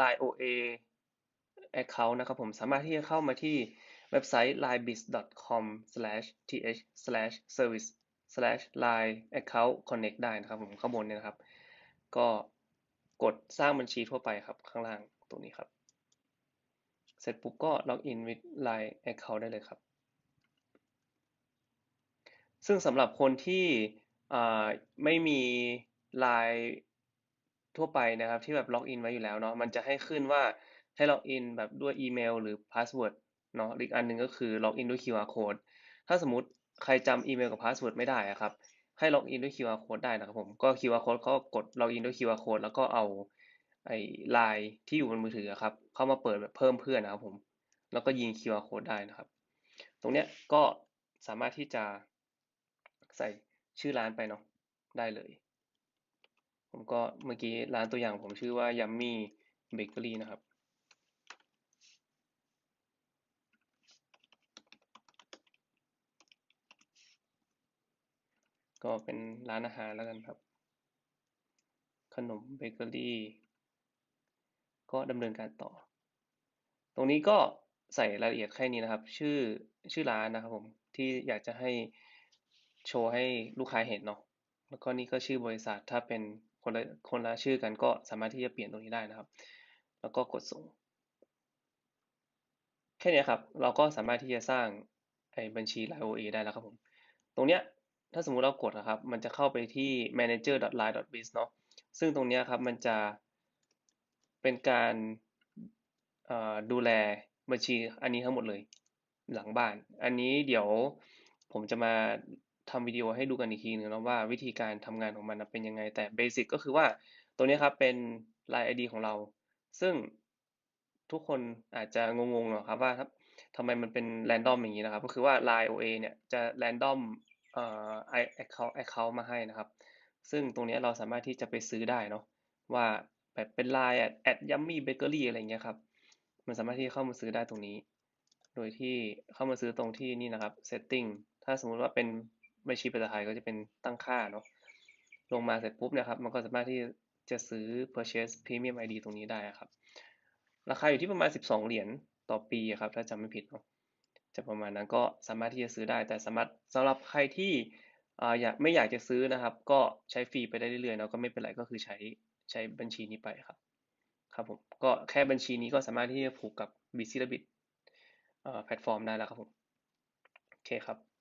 Line OA account นะครับผมสามารถที่จะเข้ามาที่เว็บไซต์ linebiz.com/th/service/line account connect ได้นะครับผมข้างบนเนี่ยนะครับ ก็กดสร้างบัญชีทั่วไปครับข้างล่างตรงนี้ครับ เสร็จปุ๊บก็ล็อกอิน with line account ได้เลยครับ ซึ่งสำหรับคนที่ไม่มี line ทั่วไปนะครับ ที่แบบล็อกอินไว้อยู่แล้วเนาะมันจะให้ขึ้นว่าให้ล็อกอินแบบด้วยอีเมล หรือพาสเวิร์ดเนาะอีกอันหนึ่งก็คือล็อกอินด้วย QR code ถ้าสมมติใครจำอีเมลกับพาสเวิร์ดไม่ได้อะครับให้ล็อกอินด้วย QR code ได้นะครับผมก็ QR code เขากดล็อกอินด้วย QR code แล้วก็เอาไอ้ไลน์ที่อยู่บนมือถือครับเข้ามาเปิดแบบเพิ่มเพื่อนนะครับผมแล้วก็ยิง QR code ได้นะครับ ตรงเนี้ยก็สามารถที่จะใส่ชื่อร้านไปเนาะได้เลย ผมก็เมื่อกี้ร้านตัวอย่างผมชื่อว่า Yummy Bakery นะครับ ก็เป็นร้านอาหารแล้วกันครับ ขนมเบเกอรี่ ก็ดำเนินการต่อ ตรงนี้ก็ใส่รายละเอียดแค่นี้นะครับ ชื่อชื่อร้านนะครับผมที่อยากจะให้โชว์ให้ลูกค้าเห็นเนาะแล้วก็นี่ก็ชื่อบริษัทถ้าเป็น คนละคนละชื่อกันก็สามารถที่จะเปลี่ยนตรงนี้ได้นะครับ แล้วก็กดส่ง แค่นี้ครับ เราก็สามารถที่จะสร้างไอ้บัญชี Line OA ได้แล้วครับผม ตรงเนี้ยถ้าสมมุติเรากดนะครับ มันจะเข้าไปที่ manager.line.biz เนาะซึ่งตรงนี้ครับมันจะเป็นการดูแลบัญชีอันนี้ทั้งหมดเลยหลังบ้าน อันนี้เดี๋ยวผมจะมา ทำวิดีโอให้ดูกันอีกทีหนึ่งนะว่าวิธีการทำงานของมันเป็นยังไงแต่เบสิกก็คือว่าตัวนี้ครับเป็น Line ID ของเรา ซึ่งทุกคนอาจจะงงๆหรอครับว่าทำไมมันเป็นแรนดอมอย่างนี้นะครับ ก็คือว่า Line OA เนี่ยจะแรนดอมเอ่อ account account มาให้นะครับ ซึ่งตรงนี้เราสามารถที่จะไปซื้อได้เนาะว่าแบบเป็น Line แอดยัมมี่เบเกอรี่อะไรเงี้ยครับมันสามารถที่เข้ามาซื้อได้ตรงนี้ โดยที่เข้ามาซื้อตรงที่นี่นะครับ setting ถ้าสมมุติว่าเป็น บัญชีภาษาไทยก็จะเป็นตั้งค่าเนาะลงมาเสร็จปุ๊บนี่ยครับ มันก็สามารถที่จะซื้อ purchase premium ID ตรงนี้ได้ครับ ราคาอยู่ที่ประมาณ 12 เหรียญต่อปีครับ ถ้าจำไม่ผิดเนาะจะประมาณนั้นก็สามารถที่จะซื้อได้ แต่สามารถสำหรับใครที่อยากไม่อยากจะซื้อนะครับ ก็ใช้ฟรีไปได้เรื่อยๆเนาะก็ไม่เป็นไรก็คือใช้ใช้บัญชีนี้ไปครับครับผมก็แค่บัญชีนี้ก็สามารถที่จะผูกกับ b ิ c ิ b i t แพลตฟอร์มได้แล้วครับผมโอเคครับ